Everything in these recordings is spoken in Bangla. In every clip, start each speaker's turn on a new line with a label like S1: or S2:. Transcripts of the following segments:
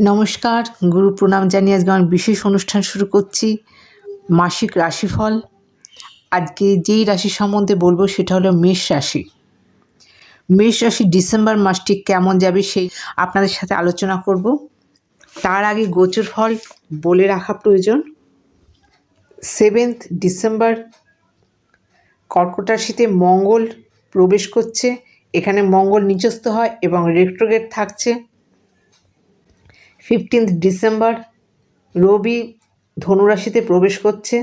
S1: নমস্কার, গুরু প্রণাম জানিয়ে আজকে আমার বিশেষ অনুষ্ঠান শুরু করছি, মাসিক রাশিফল। আজকে যেই রাশি সম্বন্ধে বলব সেটা হলো মেষ রাশি। মেষ রাশি ডিসেম্বর মাসটি কেমন যাবে সেই আপনাদের সাথে আলোচনা করব। তার আগে গোচর ফল বলে রাখা প্রয়োজন। সেভেন্থ ডিসেম্বর কর্কট রাশিতে মঙ্গল প্রবেশ করছে। এখানে মঙ্গল নিচস্থ হয় এবং রেক্টোগেট থাকছে। ফিফটিন্থ ডিসেম্বর রবি ধনুরাশিতে প্রবেশ করছে।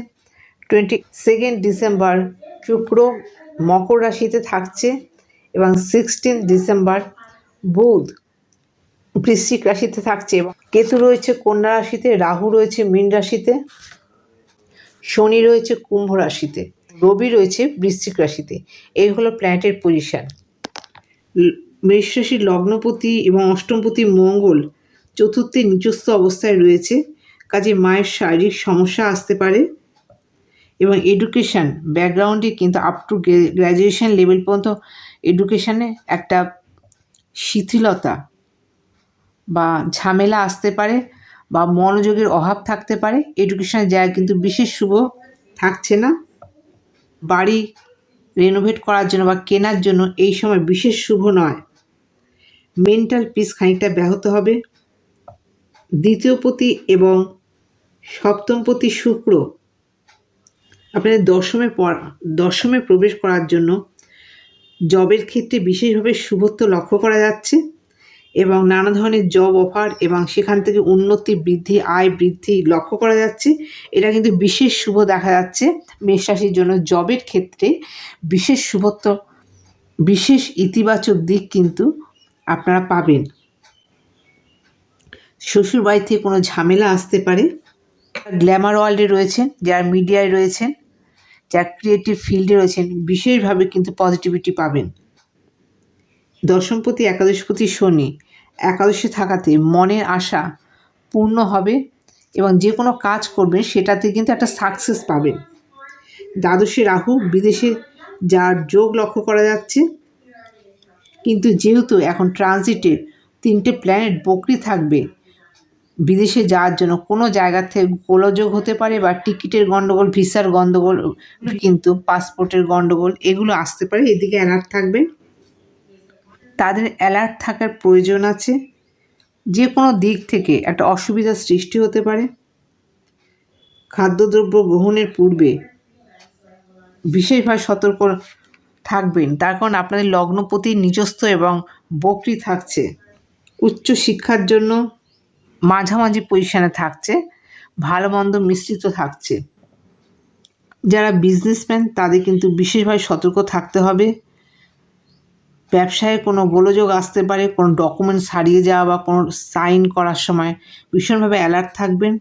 S1: টোয়েন্টি সেকেন্ড ডিসেম্বর শুক্র মকর রাশিতে থাকছে এবং সিক্সটিন ডিসেম্বর বুধ বৃশ্চিক রাশিতে থাকছে এবং কেতু রয়েছে কন্যা রাশিতে, রাহু রয়েছে মীন রাশিতে, শনি রয়েছে কুম্ভ রাশিতে, রবি রয়েছে বৃশ্চিক রাশিতে। এই হলো প্ল্যানেটের পজিশান। মেষ রাশির লগ্নপতি এবং অষ্টমপতি মঙ্গল চতুর্থে নিচস্থ অবস্থায় রয়েছে। কাজে মায়ের শারীরিক সমস্যা আসতে পারে এবং এডুকেশান ব্যাকগ্রাউন্ডে কিন্তু আপ টু গ্র্যাজুয়েশান লেভেল পর্যন্ত এডুকেশানে একটা শিথিলতা বা ঝামেলা আসতে পারে বা মনোযোগের অভাব থাকতে পারে। এডুকেশনের জায়গা কিন্তু বিশেষ শুভ থাকছে না। বাড়ি রেনোভেট করার জন্য বা কেনার জন্য এই সময় বিশেষ শুভ নয়। মেন্টাল পিস খানিকটা ব্যাহত হবে। দ্বিতীয় পতি এবং সপ্তম পতি শুক্র আপনাদের দশমে দশমে প্রবেশ করার জন্য জবের ক্ষেত্রে বিশেষভাবে শুভত্ব লক্ষ্য করা যাচ্ছে এবং নানা ধরনের জব অফার এবং সেখান থেকে উন্নতি, বৃদ্ধি, আয় বৃদ্ধি লক্ষ্য করা যাচ্ছে। এটা কিন্তু বিশেষ শুভ দেখা যাচ্ছে মেষ রাশির জন্য। জবের ক্ষেত্রে বিশেষ শুভত্ব, বিশেষ ইতিবাচক দিক কিন্তু আপনারা পাবেন। শ্বশুর বাড়ি থেকে কোনো ঝামেলা আসতে পারে? গ্ল্যামার ওয়ার্ল্ডে রয়েছেন, যারা মিডিয়ায় রয়েছেন, যারা ক্রিয়েটিভ ফিল্ডে রয়েছেন, বিশেষভাবে কিন্তু পজিটিভিটি পাবেন। দশমপতি, একাদশপতি, শনি, একাদশে থাকাতে মনের আশা পূর্ণ হবে এবং যে কোনো কাজ করবেন, সেটাতে কিন্তু একটা সাকসেস পাবেন। দ্বাদশে রাহু, বিদেশে যার যোগ লক্ষ্য করা যাচ্ছে। কিন্তু যেহেতু এখন ট্রানজিটে তিনটে প্ল্যানেট বকরি থাকবে বিদেশে যাওয়ার জন্য কোনো জায়গা থেকে গোলযোগ হতে পারে বা টিকিটের গণ্ডগোল ভিসার গণ্ডগোল কিন্তু পাসপোর্টের গণ্ডগোল এগুলো আসতে পারে। এদিকে অ্যালার্ট থাকবে। তাদের অ্যালার্ট থাকার প্রয়োজন আছে। যে কোনো দিক থেকে একটা অসুবিধার সৃষ্টি হতে পারে। খাদ্যদ্রব্য গ্রহণের পূর্বে বিশেষভাবে সতর্ক থাকবেন। তার কারণ আপনাদের লগ্নপতি নিজস্ব এবং বকরি থাকছে। উচ্চ শিক্ষার জন্য মাঝামাঝি পজিশানে থাকছে, ভালো মন্দ মিশ্রিত থাকছে। যারা বিজনেসম্যান তাদের কিন্তু বিশেষভাবে সতর্ক থাকতে হবে। ব্যবসায় কোনো গোলযোগ আসতে পারে, কোনো ডকুমেন্টস হারিয়ে যাওয়া বা কোনো সাইন করার সময় ভীষণভাবে অ্যালার্ট থাকবেন।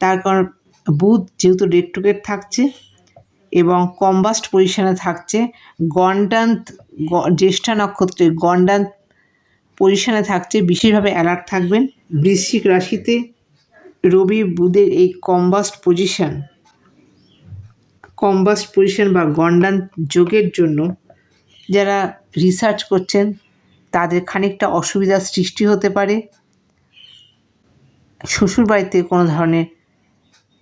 S1: তার কারণ বুধ যেহেতু রেড টুকেট থাকছে এবং কম্বাস্ট পজিশানে থাকছে গন্ডান্ত জ্যেষ্ঠা নক্ষত্রে গন্ডান্ত পজিশানে থাকছে, বিশেষভাবে অ্যালার্ট থাকবেন। বৃশ্চিক রাশিতে রবি বুধের এই কম্বাস্ট পজিশান কম্বাস্ট পজিশন বা গন্ডান যোগের জন্য যারা রিসার্চ করছেন, তাদের খানিকটা অসুবিধার সৃষ্টি হতে পারে। শ্বশুরবাড়িতে কোনো ধরনের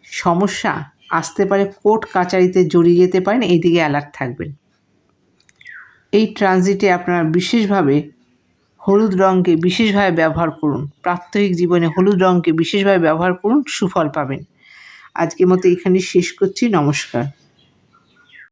S1: সমস্যা আসতে পারে, কোর্ট কাচারিতে জড়িয়ে যেতে পারেন, এইদিকে অ্যালার্ট থাকবেন। এই ট্রানজিটে আপনারা বিশেষভাবে হলুদ রঙকে বিশেষভাবে ব্যবহার করুন। প্রাত্যহিক জীবনে হলুদ রঙকে বিশেষভাবে ব্যবহার করুন, সুফল পাবেন। আজকের মতো এখানে শেষ করছি। নমস্কার।